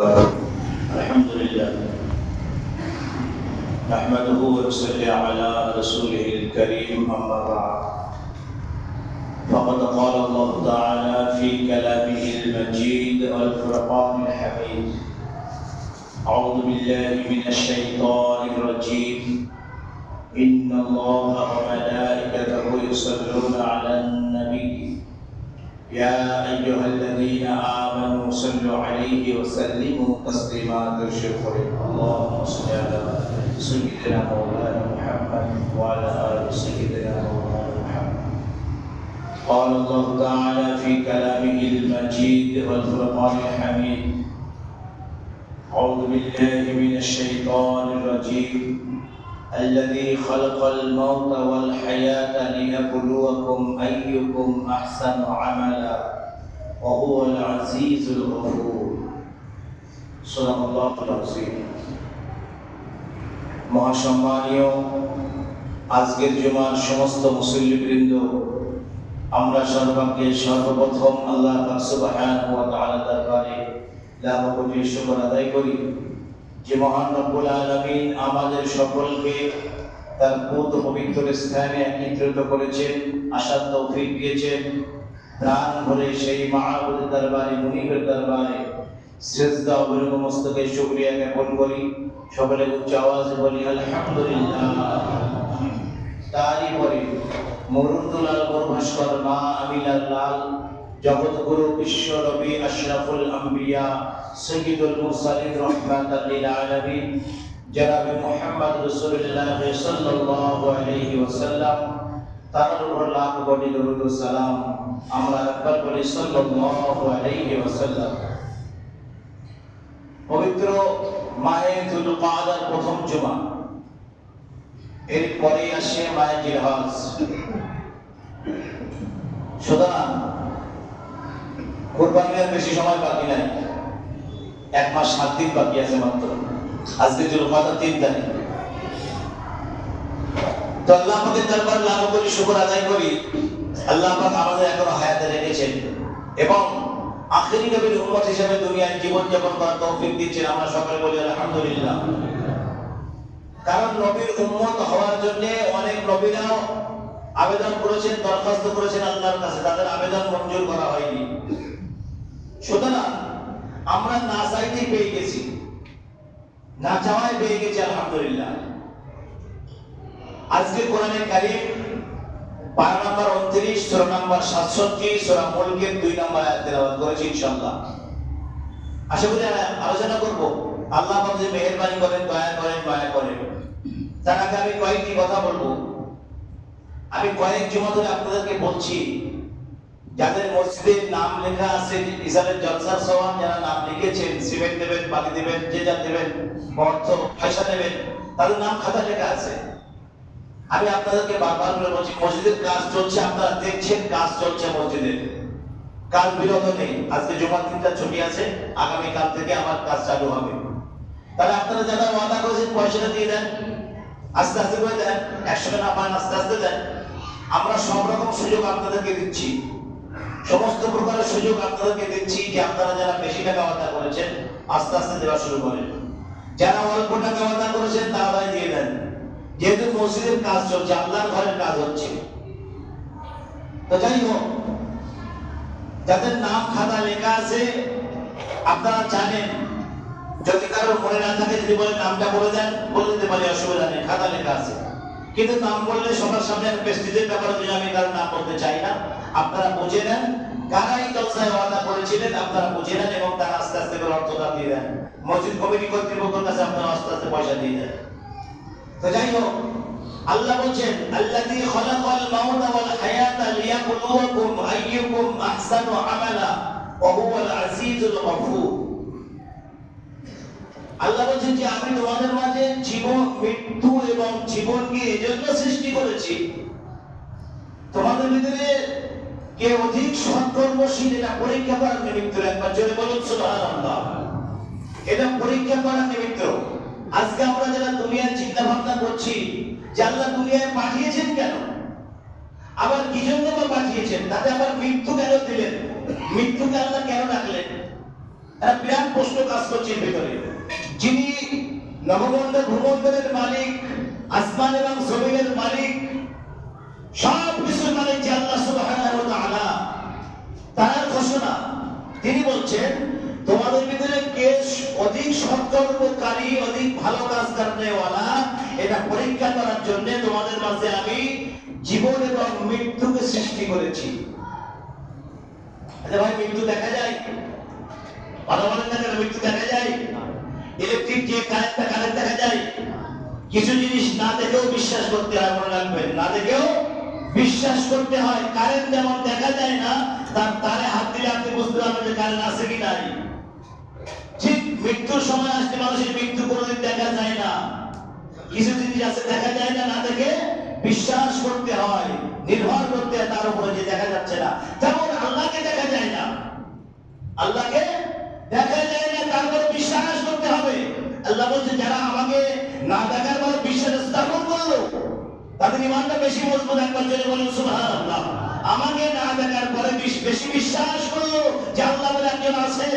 الحمد لله نحمده ونصلي على رسوله الكريم أما بعد. فقد قال الله تعالى في كلامه المجيد والفرقان الحميد. أعوذ بالله من الشيطان الرجيم. إن الله وملائكته يصلون على النبي. يا أيها الذين آمنوا صلوا عليه وسلموا تسليما تشكر اللهم صل على سيدنا مولانا محمد وعلى آل سيدنا مولانا محمد. قال الله تعالى في كلامه المجيد والفرقان الحميد. أعوذ بالله من الشيطان الرجيم. الذي خلق الموت والحياة ليبلوكم أيكم أحسن عملا وهو العزيز الغفور صدق الله العظيم মহাসম্মানীয় আজকের জুমার সমস্ত মুসল্লিবৃন্দ আমরা সর্বাগ্রে সর্বপ্রথম আল্লাহ পাক সুবহানাহু ওয়া তাআলা দরবারে লাখ কোটি শুকর আদায় করি যে মহান রব্বুল আলামিন আমাদের সকলকে তার পুত পবিত্র স্থানে একত্রিত করেছেন আশার তৌফিক দিয়েছেন। প্রাণ ভরে সেই মাহবুদের দরবারে, মুনিবের দরবারে শ্রেষ্ঠা অবরুগ মস্তকে শুকরিয়া জ্ঞাপন করি। সকলে উচ্চ আওয়াজে বলি, আলহামদুলিল্লাহ। তারই পরে মরুদুলাল ভাস্কর মা আমিলাল লাল জগৎগুরু বিশ্ব নবী আশরাফুল আম্বিয়া, সৈয়দুল মুরসালিন রহমাতাল লিল আলামিন, জনাব মুহাম্মদ সাল্লাল্লাহু আলাইহি ওয়াসাল্লাম, তার উপর লাখ কোটি দরুদ ও সালাম আমরা একবার বলি সাল্লাল্লাহু আলাইহি ওয়াসাল্লাম। পবিত্র মাহে যুল কাদার প্রথম জুমা। এরপরে আসে মাহে জিলহজ। সুতরাং কোরবানির বেশি সময় বাকি নাই। এক মাস সাত দিন বাকি আছে মাত্র। আজকে জুল কাদার তিন তারিখ। তো আল্লাহ আমাদের দরবার লাভ করি, শুকর আদায় করি। আল্লাহ পাক আমাদের এখনও হায়াতে রেখেছেন। এবং আখেরি নবীর উম্মত হিসেবে দুনিয়ায় জীবন যাপন করার তৌফিক দিচ্ছেন আমরা সকলে বলি আলহামদুলিল্লাহ। কারণ নবীর উম্মত হওয়ার জন্য অনেক নবীরাও আবেদন করেছেন, দরখাস্ত করেছেন আল্লাহর কাছে। তাদের আবেদন মঞ্জুর করা হয়নি। সুতরাং আমরা না চাইতেই পেয়ে গেছি, না চাওয়াই পেয়ে গেছি, আলহামদুলিল্লাহ। আজকে কোরআনে কারিম বারো নম্বর উনত্রিশ, ষোলো নম্বর সাতষট্টি মুলকের দুই নম্বর তেলাওয়াত করেছি ইনশাআল্লাহ। আশা করি আলোচনা করব। আল্লাহ আমাদের মেহেরবানি করেন, দয়া করেন দয়া করেন। তার আগে আমি কয়েকটি কথা বলব। আমি কয়েক জমা ধরে আপনাদেরকে বলছি যাদের মসজিদের নাম লেখা আছে ইসালের জলসার সওয়াব, যারা নাম লিখেছেন, সিমেন্ট দেবেন, বালি দেবেন, যে যা দেবেন অর্থ পয়সা দেবেন, তাদের নাম খাতা লেখা আছে। আমি আপনাদেরকে বারবার করে বলছি, মসজিদের কাজ চলছে, আপনারা দেখছেন কাজ চলছে মসজিদের কাজ বিরত নেই। আজকে জমা দিনটা ছুটি আছে আগামী কাল থেকে আমার কাজ চালু হবে। তাহলে আপনারা যারা ওয়াদা করেছেন, পয়সাটা দিয়ে দেন। আস্তে আস্তে করে দেন। একসঙ্গে না পান, আস্তে আস্তে দেন। আমরা সব রকম সুযোগ আপনাদেরকে দিচ্ছি। সমস্ত প্রকারের সুযোগ আপনাদেরকে দিচ্ছি যে আপনারা যারা বেশি টাকা ওয়াদা করেছেন, আস্তে আস্তে দেওয়া শুরু করেন। যারা অল্প টাকা ওয়াদা করেছেন তাড়াতাড়ি দিয়ে দেন। যেহেতু মসজিদের কাজ চলছে, আল্লাহর ঘরের কাজ হচ্ছে। তো যাই হোক, যাদের নাম খাতা লেখা আছে, আপনারা জানেন, যদি কারও মনে না থাকে, যদি বলে নামটা বলে দেন, বলে দিতে পারি, অসুবিধা নেই, খাতা লেখা আছে। কিন্তু নাম বললে সবার সামনে প্রেস্টিজের ব্যাপারে যদি আমি কারও নাম বলতে চাই না, আপনারা বুঝে নেন কারাই জলসায় ওয়াদা করেছিলেন, আপনারা বুঝে নেন এবং তারা আস্তে আস্তে করে অর্থটা দিয়ে দেন। মসজিদ কমিটি কর্তৃপক্ষের কাছে আপনারা আস্তে আস্তে পয়সা দিয়ে দেন। তো যাই হোক, আল্লাহ বলছেন, আল্লাযী খালাকাল মাউতা ওয়াল হায়াতা লিয়াবলুয়াকুম আইয়ুকুম আহসানু আমালা ওয়া হুয়াল আজিজুল গফুর। আল্লাহ বলছেন যে, আমি তোমাদের মাঝে জীবন, মৃত্যু এবং জীবনকে এজন্য সৃষ্টি করেছি। তোমাদের ভিতরে কে অধিক সৎকর্মশীল, এটা পরীক্ষা করার নিমিত্ত একবার জোরে বলুন, সুবহানাল্লাহ। এটা পরীক্ষা করার নিমিত্ত। আজকে আমরা যারা দুনিয়ার চিন্তা ভাবনা করছি, যে আল্লাহ দুনিয়ায় পাঠিয়েছেন কেন? আবার কি জন্য বা পাঠিয়েছেন? তাতে আবার মৃত্যু কেন দিলেন? মৃত্যুকে আল্লাহ কেন ডাকলেন? একটা বিরাট প্রশ্ন কাজ করছে ভিতরে। যিনি নবমণ্ডল ভূমণ্ডলের মালিক, আসমান এবং জমিনের মালিক, সব কিছুর মালিক যে আল্লাহ তাআলা। তার ঘোষণা, তিনি বলছেন, তোমাদের ভিতরে কে অধিক সৎকর্মকারী, অধিক ভালো কাজ করনেওয়ালা, এটা পরীক্ষা করার জন্য তোমাদের মাঝে আমি জীবন এবং মৃত্যুকে সৃষ্টি করেছি। আচ্ছা ভাই, মৃত্যু দেখা যায়? না কেন, মৃত্যু দেখা যায়? ইলেকট্রিক যে কারেন্টটা, কারেন্ট দেখা যায়, কিছু জিনিস না দেখেও বিশ্বাস করতে হয়, মনে রাখবেন। না দেখেও বিশ্বাস করতে হয়, কারেন্ট যেমন দেখা যায় না, তার তারে হাত দিলে আপনি বুঝতে পারবেন যে কারেন্ট আছে কি নাই। ঠিক মৃত্যুর সময় আসলে মানুষের মৃত্যু কোনোদিন দেখা যায় না। কিছু জিনিস আছে দেখা যায় না না দেখে বিশ্বাস করতে হয়, নির্ভর করতে হয়, তার উপরে যে দেখা যাচ্ছে না। তেমন আল্লাহকে দেখা যায় না। আল্লাহকে দেখা যায় না, তারপর হবে। আল্লাহ বলছে, যারা আমাকে না দেখার পর বিশ্বাস স্থাপন করল, তাদের ইমানটা বেশি মজবুত একবার জন্য বলুন, সুবহানাল্লাহ। আমাকে না দেখার পরে বেশি বিশ্বাস করল যে আল্লাহ বলে একজন আছে।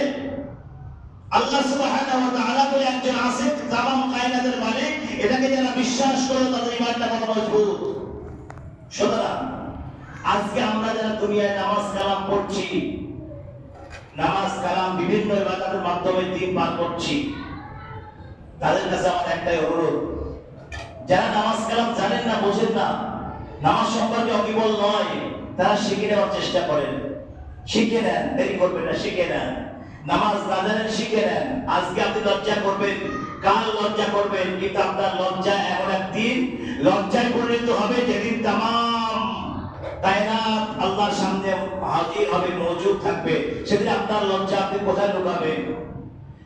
আল্লাহ সুবহানাহু ওয়া বলে একজন আছে, তামাম কায়নাতের মালিক। এটাকে যারা বিশ্বাস করল, তাদের ইমানটা কত মজবুত? সুতরাং, আজকে আমরা যারা দুনিয়ায় নামাজ কালাম পড়ছি, নামাজ কালাম বিভিন্ন ইবাদতের মাধ্যমে দিন পার করছি তাদের কাছে আমার একটাই অনুরোধ, যারা নামাজ কালাম জানেন না, বোঝেন না, নামাজ সম্পর্কে অবিবল নয়, তারা শিখে নেওয়ার চেষ্টা করেন। শিখে নেন, দেরি করবেন না, শিখে নেন। নামাজ না জানেন, শিখে নেন। আজকে আপনি লজ্জা করবেন, কাল লজ্জা করবেন, কিন্তু আপনার লজ্জা এমন একদিন লজ্জায় পরিণত হবে যেদিন তামাম কায়নাত আল্লাহর সামনে হাজির হবে, মজুদ থাকবে। সেদিন আপনার লজ্জা আপনি কোথায় লুকাবেন?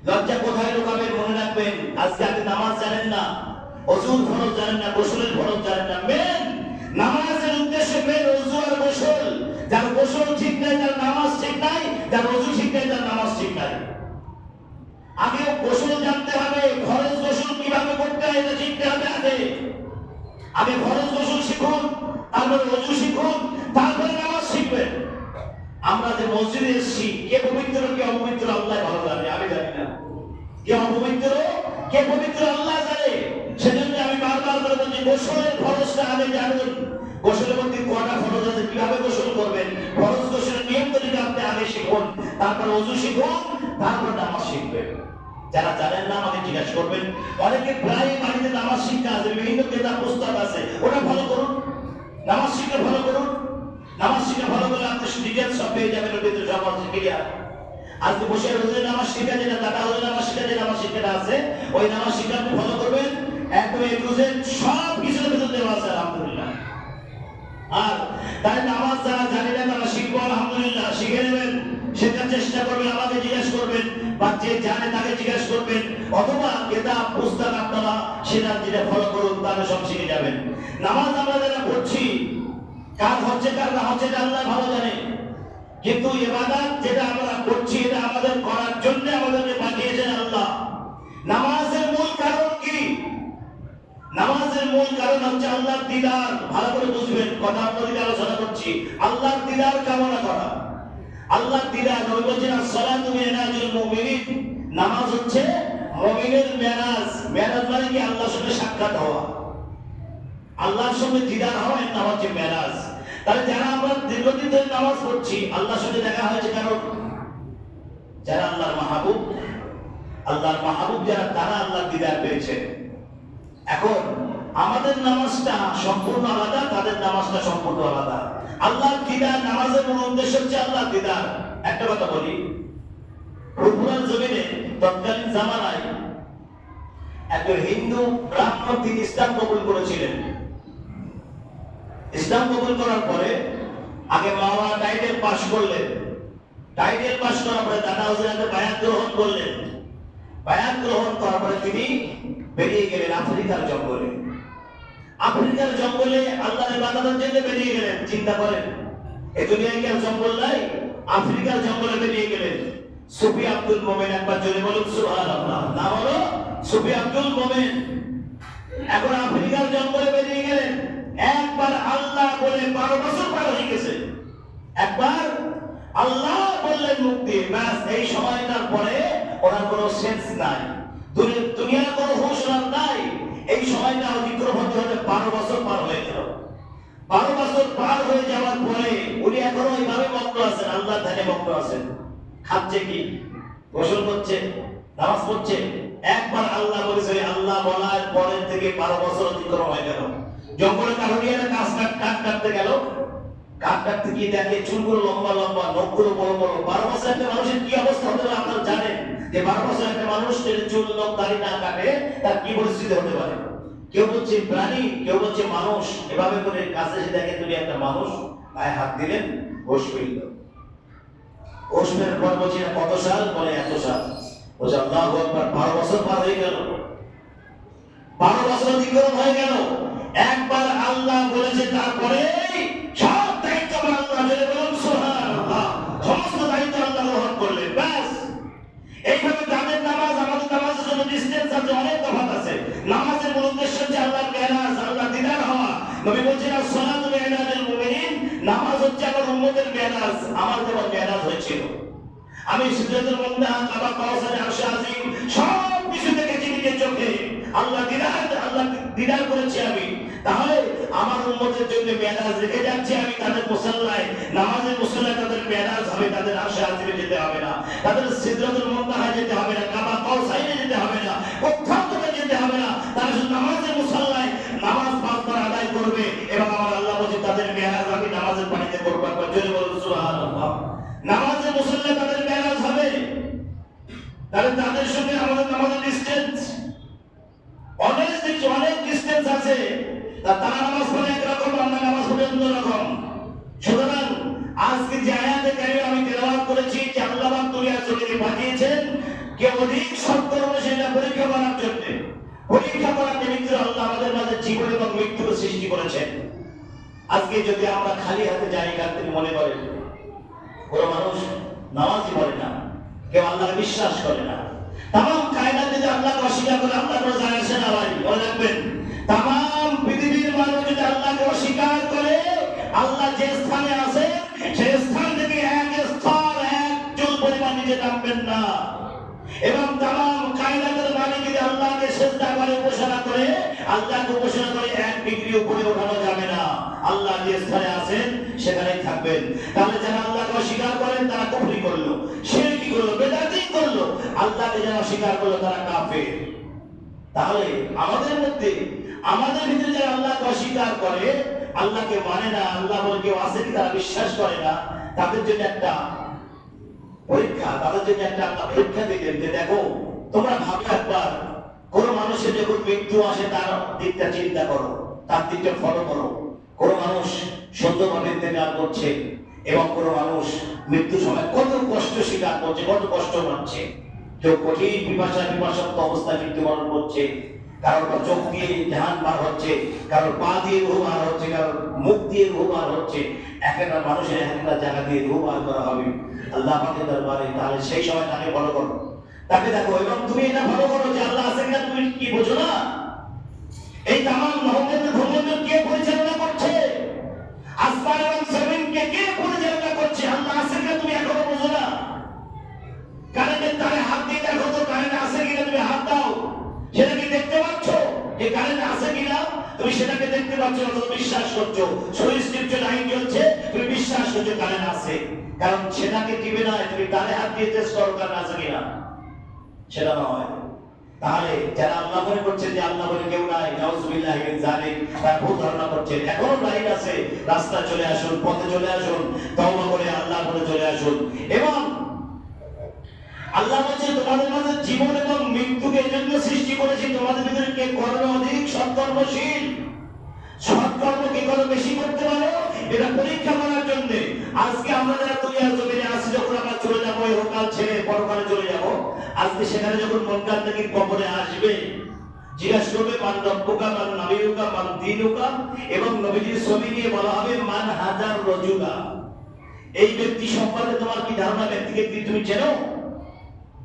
লজ্জা কোথায় লুকাবেন মনে রাখবেন? আজকে আপনি নামাজ জানেন না। অজুর ফরজ জানেন না, গোসলের ফরজ জানেন না। মেন নামাজের উদ্দেশ্য মেন অজু আর গোসল। যার গোসল ঠিক নাই, তার নামাজ ঠিক নাই, যার অজু ঠিক নাই, তার নামাজ ঠিক নাই। আগে গোসল জানতে হবে, ফরজ গোসল কীভাবে করতে হয় এটা শিখতে হবে আগে। আগে ফরজ গোসল শিখুন, তারপরে অজু শিখুন, তারপরে নামাজ শিখবেন। আমরা যে মসজিদে এসেছি, কে পবিত্র, কে অপবিত্র, আল্লাহ ভালো জানে, আমি জানি না। কে অপবিত্র, কে পবিত্র, আল্লাহ জানে। সেজন্য আমি বারবার করে বলছি, গোসলের ফরজটা আগে জানুন। গোসলের মধ্যে কটা ফরজ আছে, কীভাবে গোসল করবেন? ফরজ গোসলের নিয়ম তরিকা আপনি আগে শিখুন। তারপর অজু শিখুন, তারপর নামাজ শিখবেন। যারা জানেন না, আমাকে জিজ্ঞাসা করবেন। অনেকে প্রায় বাড়িতে নামাজ শিক্ষা আছে বিভিন্ন কেতাব, পুস্তক আছে, ওটা ফলো করুন। নামাজ শিখে ভালো করুন। নামাজ নামাজ তারা শিখব, আলহামদুলিল্লাহ, শিখে নেবেন, শেখার চেষ্টা করবেন, আমাকে জিজ্ঞেস করবেন, বা যে জানে তাকে জিজ্ঞেস করবেন, অথবা কেতাব, পুস্তক আপনারা সেটা যেটা করুন, তাহলে সব শিখে যাবেন। নামাজ আমরা যারা পড়ছি কার হচ্ছে কার না হচ্ছে আল্লাহ ভালো জানে। কিন্তু ইবাদত যেটা আমরা করছি, এটা আমাদের করার জন্য আমাদেরকে পাঠিয়েছেন আল্লাহ। নামাজের মূল কারণ কি? নামাজের মূল কারণ হচ্ছে আল্লাহর দিদার। ভালো করে বুঝবেন, কথা আপনাদের আলোচনা করছি। আল্লাহর দিদার কামনা করা। আল্লাহর দিদার, নবী বলছেন সালাতু মিনাজুল মুমিনিন। নামাজ হচ্ছে মুমিনের মেরাজ। মেরাজ মানে কি? আল্লাহর সঙ্গে সাক্ষাৎ হওয়া। আল্লাহর সঙ্গে দিদার হওয়া, এর নাম হচ্ছে মেরাজ। তাহলে যারা আমরা দীর্ঘদিন ধরে নামাজ পড়ছি, আল্লাহর সঙ্গে দেখা হয়েছে কারণ যারা আল্লাহর মাহবুব আল্লাহর মাহবুব যারা, তারা আল্লাহর দিদার পেয়েছে। এখন আমাদের নামাজটা সম্পূর্ণ আলাদা, তাদের নামাজটা সম্পূর্ণ আলাদা। আল্লাহর দিদার নামাজের মূল উদ্দেশ্য হচ্ছে আল্লাহর দিদার। একটা কথা বলি ফুরফুরার জমিনে তৎকালীন জামানায় একজন হিন্দু ব্রাহ্মণ তিনি ইসলাম কবুল করেছিলেন। ইসলাম কবুল করার পরে আগে মাওলানা টাইটেল পাশ করলেন। টাইটেল পাশ করার পরে দাদা হুজুরাকে বায়াত গ্রহণ করলেন। বায়াত গ্রহণ করার পরে তিনি বেরিয়ে গেলেন আফ্রিকার জঙ্গলে। আফ্রিকার জঙ্গলে আল্লাহর ইবাদতের জন্য বেরিয়ে গেলেন, চিন্তা করেন। এই দুনিয়ায় কি জঙ্গল নাই? আফ্রিকার জঙ্গলে বেরিয়ে গেলেন। সুফি আব্দুল মোমেন একবার জোরে বলুন, সুবহানাল্লাহ। না বলো, সুফি আব্দুল মোমেন। এখন আফ্রিকার জঙ্গলে বেরিয়ে গেলেন। একবার আল্লাহ বলে বারো বছর পার হয়ে গেছে। একবার আল্লাহ বললেন মুক্তি ব্যাস এই সময়টার পরে ওনার কোনো সেন্স নাই। দুনি- দুনিয়ার কোনো হুঁশ নাই। এই সময়টা অতিক্রম হতে বারো বছর পার হয়ে গেল। বারো বছর পার হয়ে যাওয়ার পরে উনি এখনও ওইভাবে মগ্ন আছেন আল্লাহ ধ্যানে মগ্ন আছেন। খাচ্ছে কি? গোসল করছে, নামাজ পড়ছে। একবার আল্লাহ বলেছে, আল্লাহ বলার পরের থেকে বারো বছর অতিক্রম হয়ে গেল। জঙ্গলে কারণিয়ারা কাজ কাট কাট কাটতে গেল। কাট কাটতে গিয়ে দেখে চুলগুলো লম্বা লম্বা, নখগুলো বড় বড়। বারো বছর একটা মানুষের কি অবস্থা হতে পারে আপনারা জানেন? যে বারো বছর একটা মানুষ চুল দাড়ি না কাটে, তার কি পরিস্থিতি হতে পারে? কেউ বলছে প্রাণী, কেউ বলছে মানুষ। এভাবে করে কাছে এসে দেখে তুমি একটা মানুষ গায়ে হাত দিলেন ফেলল ওসমের পর বলছি কত সাল? বলে, এত সাল। বলছে, আল্লাহ বারো বছর পার হয়ে গেল। বারো বছর অতিক্রম হয়ে গেল। একবার আল্লাহ বলেছে তারপরে সব দায়িত্ব আল্লাহ জেনে বলুন সমস্ত দায়িত্ব আল্লাহ গ্রহণ করলেন। ব্যাস। এইভাবে তাদের নামাজ, আমাদের নামাজের জন্য ডিস্টেন্স আছে, অনেক আছে। নামাজের মূল উদ্দেশ্য হচ্ছে আল্লাহর আল্লাহ দিদার হওয়া। নবী নামাজ হচ্ছে আমার উম্মতের আমার যেমন হয়েছিল। আমি সিদ্ধাতুল মুন্তাহা কাউসার সব কিছু দেখেছি নিজের চোখে। আল্লাহ দিদার আল্লাহ দিদার করেছি আমি। তাহলে আমার উম্মতের জন্য মেরাজ রেখে যাচ্ছি আমি তাদের মুসল্লায়। নামাজের মুসল্লায় তাদের মেরাজ হবে, তাদের আরশে আজিমে যেতে হবে না। তাদের সিদ্ধাতুল মুন্তাহা যেতে হবে না, কাবা কাউসাইনে যেতে হবে না, কোথাও তোকে যেতে হবে না। তারা শুধু নামাজের মুসল্লায় নামাজ পাঁচ বার আদায় করবে এবং আমার আল্লাহ বলছে, তাদের মেরাজ আমি নামাজের পানিতে করব একবার। জোরে বলুন, সুবহানাল্লাহ। নামাজের মুসল্লা তাদের মেরাজ হবে। তাহলে তাদের সঙ্গে আমাদের নামাজের ডিস্টেন্স অনেক দেখছি অনেক ডিস্টেন্স আছে, তা তারা নামাজ একরকম নামাজ অন্যরকম। সুতরাং আজকে যে আয়াতে আমি করেছি যে আল্লাহ পাঠিয়েছেন, কে অধিক পরীক্ষা করার জন্য। পরীক্ষা করার আল্লাহ আমাদের মাঝে জীবন এবং মৃত্যুকে সৃষ্টি করেছেন। আজকে যদি আমরা খালি হাতে যাই এখান থেকে মনে করেন কোনো মানুষ নামাজই পড়ে না। কেউ আল্লাহকে বিশ্বাস করে না। তাম কায়দা যদি আল্লাহকে অস্বীকার করে আল্লাহ যায় আসে না ভাই, মনে রাখবেন। তাম পৃথিবীর মানুষ যদি আল্লাহকে অস্বীকার করে, আল্লাহ যে স্থানে আছে স্থান থেকে এক স্তর, এক চুল পরিমাণ নিচে নামবেন না। এবং তাম কায়দাতের মালিক যদি আল্লাহকে করে, উপাসনা করে, আল্লাহকে উপাসনা করে, এক ডিগ্রি উপরে ওঠানো যাবে না। আল্লাহ যে স্থানে আছেন, সেখানেই থাকবেন। তাহলে যারা আল্লাহকে অস্বীকার করেন, তারা কুফরি করল। সে কি করল? বেদাতি আল্লাহকে যারা অস্বীকার করল, তারা কাফের। তাহলে আমাদের মধ্যে, আমাদের ভিতরে যারা আল্লাহকে অস্বীকার করে, আল্লাহকে মানে না, আল্লাহ বলে কেউ আছে কি তারা বিশ্বাস করে না, তাদের জন্য একটা পরীক্ষা, তাদের জন্য একটা আল্লাহ পরীক্ষা দিলেন যে দেখো, তোমরা ভাবো একবার, কোন মানুষের যখন মৃত্যু আসে, তার দিকটা চিন্তা করো, তার দিকটা ফলো করো। কোন মানুষ সুন্দরভাবে ইন্তেকাল করছে এবং কোন মানুষ মৃত্যুর সময় কত কষ্ট স্বীকার করছে, কত কষ্ট পাচ্ছে। অবস্থায় করছে বার হচ্ছে মুখ দিয়ে মানুষের আল্লাহ তাকে দেখো, এবং তুমি এটা যে আল্লাহ আছে তুমি কি বোঝো না? এই কে পরিচালনা করছে? আসমান কে পরিচালনা করছে? আল্লাহ আছে তুমি এখনও বোঝো না? তারে হাত দিয়ে দেখো তো, কিনা তুমি হাত দাও। সেটা কি দেখতে পাচ্ছ? কিনা তুমি সেটাকে দেখতে পাচ্ছ না তুমি বিশ্বাস করছ। লাইন তুমি বিশ্বাস করছ কারণ সেটাকে তুমি তারে হাত দিয়ে টেস্ট করো কিনা সেটা নয়। তাহলে যারা আল্লাহ মনে করছেন, যে আল্লাহ বলে কেউ নাই, নাউজুবিল্লাহ তারা ভুল ধারণা করছেন। এখনও লাইন আছে রাস্তা চলে আসুন, পথে চলে আসুন, তওবা করে আল্লাহ বলে চলে আসুন। এবং আল্লাহ বলছে, তোমাদের মাঝে জীবন এবং মৃত্যুকে এজন্য সৃষ্টি করেছি। তোমাদের ভিতরে কে কর্ম অধিক সৎকর্মশীল সৎকর্ম কে কত বেশি করতে পারো? এটা পরীক্ষা করার জন্য। আজকে আমরা যারা দুনিয়ার জমিনে আসি যখন আমরা চলে যাব ইহকাল ছেড়ে পরকালে চলে যাব, আজকে সেখানে যখন মনকাল থেকে কবরে আসবে, জিজ্ঞাসা করবে, মান রব্বুকা, মান নাবিয়ুকা মান দিনুকা? এবং নবীজির ছবি নিয়ে বলা হবে, মান হাজার রজুকা এই ব্যক্তি সম্পর্কে তোমার কি ধারণা? ব্যক্তিকে তুমি চেনো?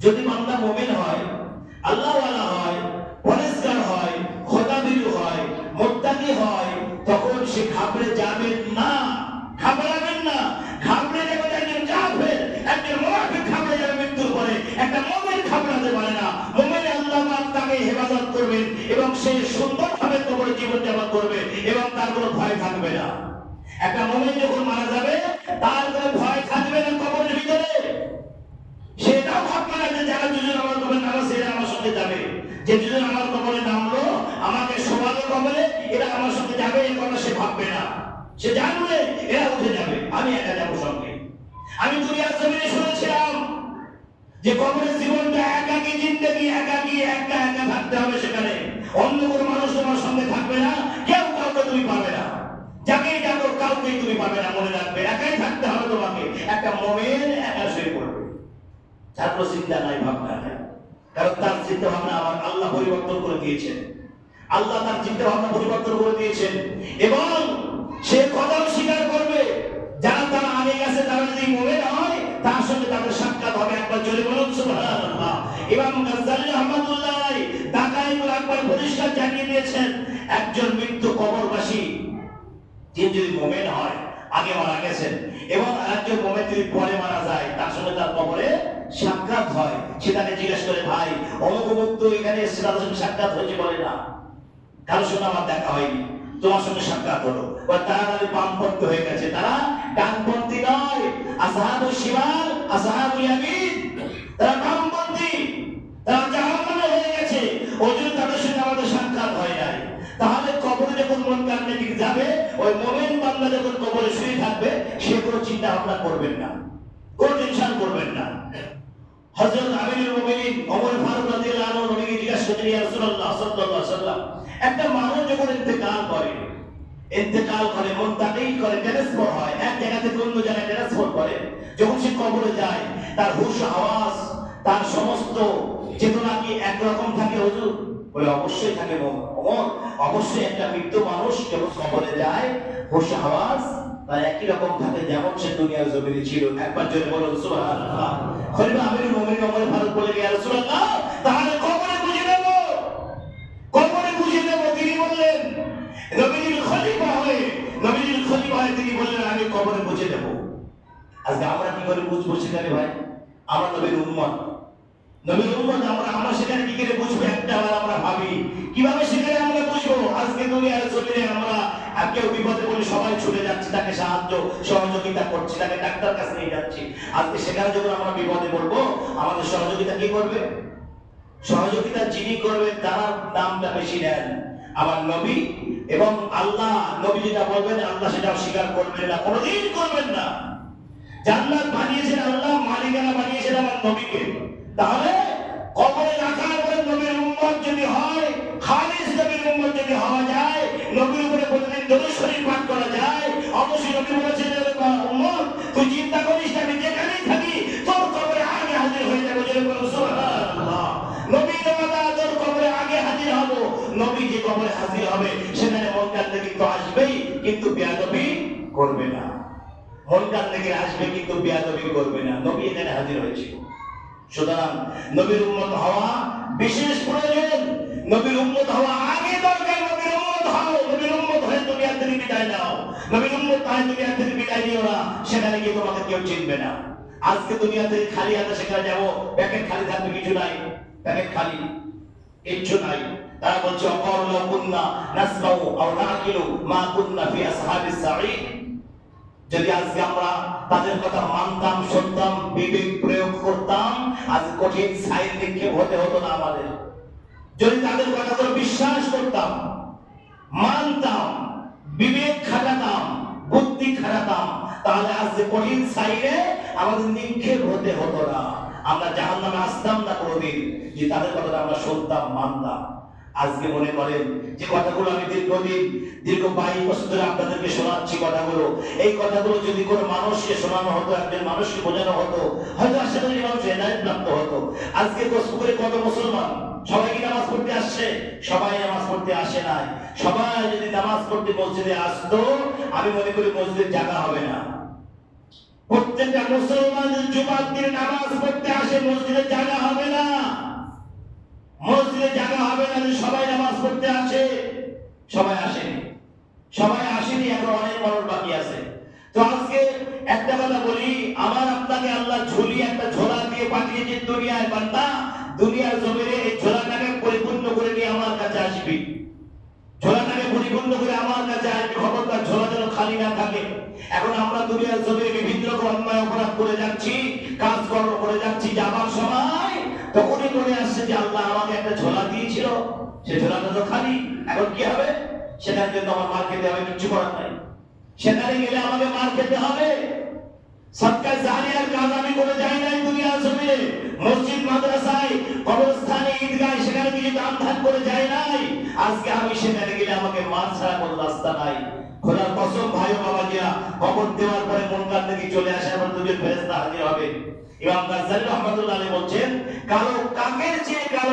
যদি বান্দা মুমিন হয়, আল্লাহওয়ালা হয় পরিষ্কার হয় খোদাবিরু হয়, মোত্তাকি হয়, তখন সে ঘাবড়ে যাবেন না। ঘাবড়াবেন না। যাবে পরে। একটা মুমিন ঘাবড়াতে পারে না। মুমিন আল্লাহ পাক তাকে হেফাজত করবেন এবং সে সুন্দরভাবে কবরে জীবন যাপন করবে এবং তার কোনো ভয় থাকবে না। একটা মুমিন যখন মারা যাবে, তার কোনো ভয় থাকবে না কবরের ভিতরে। যে দুজন আমার কবরে নামলো আমাকে সমাজে কবরে এরা আমার সঙ্গে যাবে এই কথা সে ভাববে না সে জানবে এরা উঠে যাবে আমি একা যাব একা একা থাকতে হবে সেখানে অন্য কোনো মানুষ তোমার সঙ্গে থাকবে না কেউ তুমি পাবে না যাকেই ডাকো কাউকে তুমি পাবে না, মনে রাখবে। একাই থাকতে হবে তোমাকে। একটা মোমেন একা শুয়ে পড়বে। তার কোনো চিন্তা নাই ভাবনা নাই কারণ তার চিন্তা ভাবনা আমার আল্লাহ পরিবর্তন করে দিয়েছেন। আল্লাহ তার চিন্তা ভাবনা পরিবর্তন করে দিয়েছেন। এবং সে কথাও স্বীকার করবে, যারা তারা আগে গেছে, তারা যদি মোমেন হয় তার সঙ্গে তাদের সাক্ষাৎ হবে। একবার জোরে বলুন, সুবহানাল্লাহ। ইমাম গাজ্জালি রহমাতুল্লাহ আলাইহি আকবর পরিষ্কার জানিয়ে দিয়েছেন, একজন মৃত্যু কবরবাসী তিনি যদি মোমেন হয়, আগে মারা গেছেন, এবং একজন মোমেন যদি পরে মারা যায়, তার সঙ্গে তার কবরে সাক্ষাৎ হয়। সে তাকে জিজ্ঞেস করে, ভাই অমুক অমুক এখানে এসে তাদের সঙ্গে সাক্ষাৎ হয়েছে বলে না। কারোর সঙ্গে আমার দেখা হয়নি। তোমার সঙ্গে সাক্ষাৎ হলো। বা তারা তাদের হয়ে গেছে। তারা ডানপন্থী নয় ইয়ামিন। তারা বামপন্থী। তারা হয়ে গেছে। তাদের সঙ্গে আমাদের সাক্ষাৎ হয় নাই। তাহলে কবরে যখন মন কান্নে যাবে, ওই মোমেন বান্দা যখন কবরে শুয়ে থাকবে, সে কোনো চিন্তা ভাবনা করবেন না। কোনো করবেন না। হযরত আমিরুল মুমিনিন ওমর ফারুক রাদিয়াল্লাহু আনহু নবীকে জিজ্ঞাসা করলেন, ইয়া রাসূলুল্লাহ সাল্লাল্লাহু আলাইহি ওয়াসাল্লাম, একটা মানুষ যখন ইন্তেকাল করে ইন্তেকাল করে মুনতাকিল করে, ট্রান্সফার হয়, এক জায়গা থেকে অন্য জায়গায় ট্রান্সফার করে, যখন সে কবরে যায়, তার হুশ, আওয়াজ, তার সমস্ত চেতনা কি একরকম থাকে হুজুর? বলে, অবশ্যই থাকে ওমর অবশ্যই একটা মৃত্যু মানুষ যখন কবরে যায়, হুশ, আওয়াজ তার একই রকম থাকে যেমন সে দুনিয়ার জমিনে ছিল। একবার জোরে বলুন খলিফা ফারুক বলে রাসূলুল্লাহ, তাহলে বুঝে নেব বুঝে নেব তিনি বললেন, নবীজির খলিফা হয়ে, নবীজির খলিফা হয়ে তিনি বললেন, আমি কবরে বুঝে নেব আজকে আমরা কি করে বুঝব সেখানে ভাই? আমরা নবীর উম্মত। নবীর আমরা আমরা সেখানে কি করে বুঝব? একটা আমরা ভাবি, কীভাবে সেখানে আমরা বুঝব? আজকে দুনিয়ার জমিনে আমরা কেউ বিপদে বলে সবাই ছুটে যাচ্ছে, তাকে সাহায্য, সহযোগিতা করছি, তাকে ডাক্তার কাছে নিয়ে যাচ্ছি। আজকে সেখানে যখন আমরা বিপদে পড়ব, আমাদের সহযোগিতা কি করবে? সহযোগিতা যিনি করবেন, তার দামটা বেশি নেন। আমার নবী এবং আল্লাহ, নবী যেটা বলবেন, আল্লাহ সেটা স্বীকার করবেন না, কোনোদিন করবেন না। জান্নাত বানিয়েছেন আল্লাহ, মালিকানা বানিয়েছেন আমার নবীকে। তাহলে কবরে রাখার পরে নবীর উম্মত যদি হয় খালিস নবীর উম্মত যদি হওয়া যায়, নবীর উপরে প্রতিদিন করবে না। মন কান্দে আসবে কিন্তু বেয়াদবি করবে না। নবী এখানে হাজির হয়েছিল সুতরাং নবীর উম্মত হওয়া বিশেষ প্রয়োজন। নবীর উম্মত হওয়া আগে দরকার। নবীর উম্মত হও। নবীর উম্মত হয়ে দুনিয়া থেকে বিদায় নাও। নবীর উম্মত হয়ে দুনিয়া থেকে বিদায় নিও না। সেখানে গিয়ে তোমাকে কেউ চিনবে না। আজকে দুনিয়া থেকে খালি হাতে সেখানে যাব। প্যাকেট খালি থাকবে, কিছু নাই। প্যাকেট খালি, কিচ্ছু নাই। তারা বলছে অকর্ণ কুন্না নাসমাউ আও নাকিলু মা কুন্না ফি আসহাবিস সাঈদ। যদি আজকে আমরা তাদের কথা মানতাম, শুনতাম, বিবেক প্রয়োগ করতাম, আজ কঠিন সাইন নিক্ষেপ হতে হতো না আমাদের। যদি তাদের কথাগুলো বিশ্বাস করতাম, মানতাম, বিবেক খাটাতাম, বুদ্ধি খাটাতাম, তাহলে আজ যে কঠিন সাইনে আমাদের নিক্ষেপ হতে হতো না। আমরা জাহান নামে আসতাম না কোনোদিন। যে তাদের কথাটা আমরা শুনতাম, মানতাম। আজকে মনে করেন যে কথাগুলো আমি দীর্ঘদিন দীর্ঘ বাইশ বছর ধরে আপনাদেরকে শোনাচ্ছি কথাগুলো। এই কথাগুলো যদি কোনো মানুষকে শোনানো হতো, একজন মানুষকে বোঝানো হতো, হয়তো আশা করি মানুষ হেদায়ত প্রাপ্ত হতো। আজকে কোচপুকুরে কত মুসলমান, সবাই কি নামাজ পড়তে আসছে? সবাই নামাজ পড়তে আসে সবাই যদি নামাজ পড়তে মসজিদে আসতো, আমি মনে করি মসজিদের জায়গা হবে না। প্রত্যেকটা মুসলমান জুমার দিনে নামাজ পড়তে আসে, মসজিদে জায়গা হবে না। মসজিদে জায়গা হবে না? যে সবাই নামাজ পড়তে আসে, সবাই আসেনি। সবাই আসেনি, এখন অনেক মানুষ বাকি আছে। তো আজকে একটা কথা বলি আমার আপনাকে আল্লাহ ঝুলি একটা ঝোলা দিয়ে পাঠিয়েছেন দুনিয়ায় বান্দা। দুনিয়ার জমিনে এই ঝোলাটাকে পরিপূর্ণ করে নিয়ে আমার কাছে আসবি। ঝোলাটাকে পরিপূর্ণ করে আমার কাছে আসবি। এখন আমরা দুনিয়ার জমিনে বিভিন্ন রকম অন্যায় অপরাধ করে যাচ্ছি, কাজকর্ম করে যাচ্ছি, যাবার সময় তখনই মনে আসছে যে আল্লাহ আমাকে একটা ঝোলা দিয়েছিল। সে ঝোলাটা তো খালি। এখন কি হবে? সেটার জন্য আমার মার খেতে হবে, কিচ্ছু করার নাই। সেখানে গেলে আমাকে মার খেতে হবে। কাজ আমি করে যাই নাই দুনিয়ার জমিনে। মসজিদ, মাদ্রাসায়, কবরস্থানে সেখানে কিছু ধান করে যাই নাই। আজকে আমি সেখানে গেলে আমাকে মার ছাড়া কোনো রাস্তা নাই। খোদার কসম ভাই ও বাবাজিরা, কবর দেওয়ার পরে চলে আসে আবার দুজন ফেরেশতা হাজির হবে। ইমাম রহমাতুল্লাহ আলাইহি বলছেন কালো কাকের চেয়ে কালো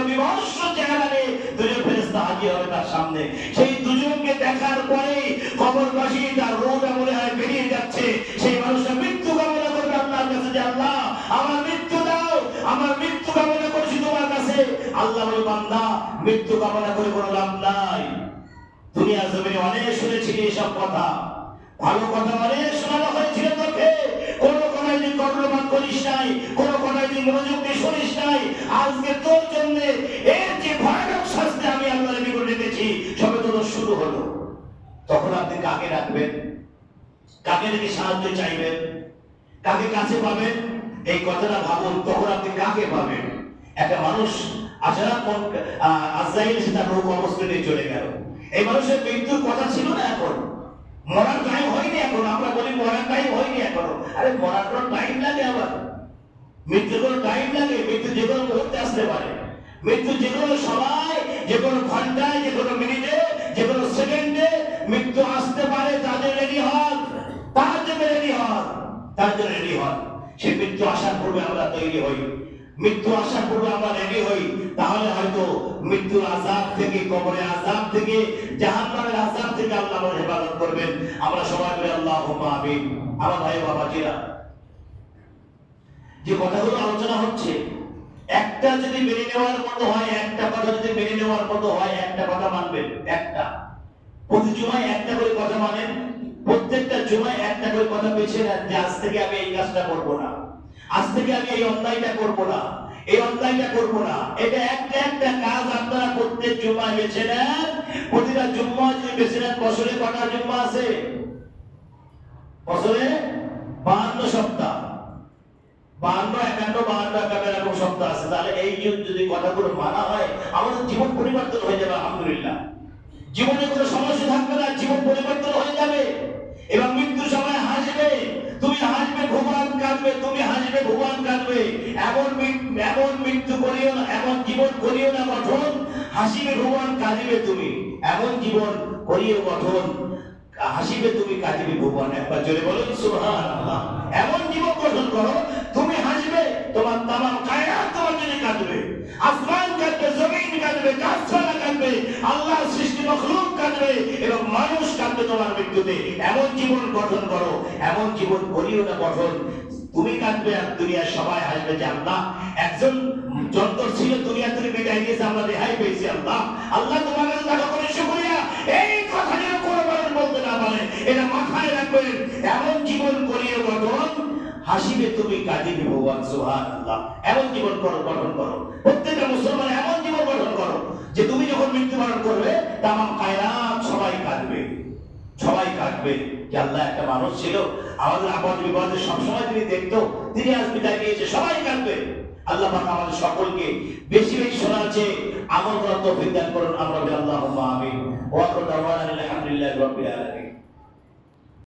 চেহারা নিয়ে দুজন ফেরেশতা হাজির হবে তার সামনে। সেই দুজনকে দেখার পরে কবরবাসী তার মনে হয় বেরিয়ে যাচ্ছে। সেই মানুষটা মৃত্যু কামনা করবে কাছে যে, আল্লাহ, আমার মৃত্যু দাও, আমার মৃত্যু কামনা করছি তোমার কাছে। আল্লাহ বলে, বান্দা, মৃত্যু কামনা করে কোনো লাভ নাই। দুনিয়া জমিনে অনেক শুনেছিলি এসব কথা। ভালো কথা অনেক শোনানো হয়েছিল করিস নাই, কোন কথায় তুই মনোযোগ দিয়ে শুনিস নাই। আজকে তোর জন্য এর যে ভয়ানক শাস্তি আমি আল্লাহর নিকট রেখেছি, সবে তো শুরু হলো। তখন আপনি কাকে রাখবেন কাকে রেখে সাহায্য চাইবেন? কাকে কাছে পাবেন? এই কথাটা ভাবুন, তখন আপনি কাকে পাবেন? একটা মানুষ কোন আজরাইল, সে তার রোগ অবস্থা নিয়ে চলে গেল। এই মানুষের মৃত্যুর কথা ছিল না এখন। মরার টাইম হয়নি এখন, আমরা বলি মরার টাইম হয়নি এখনও। আরে মরার কোনো টাইম লাগে আবার? মৃত্যুর কোনো টাইম লাগে? মৃত্যু যে কোনো মুহূর্তে আসতে পারে। মৃত্যু যে কোনো সময়, যে কোনো ঘন্টায়, যে কোনো মিনিটে, যে কোনো সেকেন্ডে মৃত্যু আসতে পারে তাদের রেডি হন। তার জন্য রেডি হন। তার জন্য রেডি হন। সে মৃত্যু আসার পূর্বে আমরা তৈরি হই। মৃত্যু আসার পূর্বে আমরা রেডি হই। তাহলে হয়তো মৃত্যুর আজাব থেকে, কবরের আজাব থেকে, জাহান্নামের আজাব থেকে আল্লাহ আমাদের হেফাজত করবেন। আমরা সবাই বলে আল্লাহ আমিন। আমার ভাই বাবাজিরা, যে কথাগুলো আলোচনা হচ্ছে, একটা যদি মেনে নেওয়ার মতো হয়, একটা কথা যদি মেনে নেওয়ার মতো হয়, একটা কথা মানবেন, একটা। প্রতি জুমায় একটা করে কথা মানেন, প্রত্যেকটা জুমায় একটা করে কথা বেছে নেন যে আজ থেকে আমি এই কাজটা করব না। আজ থেকে আমি এই অন্যায়টা করব না। এই অন্যায়টা করব না। এটা একটা একটা কাজ আপনারা প্রত্যেক জুমায় বেছে নেন। প্রতিটা জুম্মা যদি বেছে নেন, বছরে কটা জুম্মা আছে? বছরে বাহান্ন সপ্তাহ। বাহান্ন, একান্ন বাহান্ন, একান্ন এরকম সপ্তাহ আছে। তাহলে এই যদি কথাগুলো মানা হয়, আমাদের জীবন পরিবর্তন হয়ে যাবে, আলহামদুলিল্লাহ। জীবনে কোনো সমস্যা থাকবে না জীবন পরিবর্তন হয়ে যাবে এবং মৃত্যুর সময় হাসবে তুমি ভগবান কাঁদবে, তুমি হাসবে, ভগবান কাঁদবে। এমন এমন মৃত্যু করিও না, এমন জীবন করিও না, গঠন। হাসিবে ভগবান, কাঁদিবে তুমি। এমন জীবন করিও গঠন। হাসিবে তুমি, কাঁদিবে ভগবান। একবার জোরে বলুন, সুবহানাল্লাহ। এমন জীবন গঠন করো, তুমি হাসবে, তোমার তামাম কায়নাত তোমার জন্য কাঁদবে। আসমান কাঁদবে, জমিন কাঁদবে, গাছপালা কাঁদবে। আল্লাহর সৃষ্টি মখলুক কাঁদবে এবং মানুষ কাঁদবে তোমার মৃত্যুতে। এমন জীবন গঠন করো, এমন জীবন করিও না গঠন। তুমি কাঁদবে আর দুনিয়ার সবাই হাসবে যে আল্লাহ, একজন যন্ত্র ছিল দুনিয়া থেকে বিদায় দিয়েছে আমরা রেহাই পেয়েছি আল্লাহ। আল্লাহ তোমার দেখা করে শুকরিয়া। এই কথা যেন কোনো মানুষ বলতে না পারে, এটা মাথায় রাখবেন। এমন জীবন করিও গঠন। হাসিবে তুমি, কাঁদিবে ভগবান সুহান আল্লাহ এমন জীবন করো, গঠন করো। প্রত্যেকটা মুসলমান এমন জীবন গঠন করো যে তুমি যখন মৃত্যুবরণ করবে, তামাম কায়নাত সবাই কাঁদবে। সবাই কাঁদবে। যে আল্লাহ একটা মানুষ ছিল, আমাদের আপদ বিপদে সবসময় তিনি দেখতো, তিনি আসবে বিদায় নিয়েছে, সবাই কাঁদবে। আল্লাহ পাক আমাদের সকলকে বেশি বেশি শোনার চেয়ে করার তৌফিক দান করুন। আমরা আল্লাহ আমিন। ওয়া আলহামদুলিল্লাহ রাব্বিল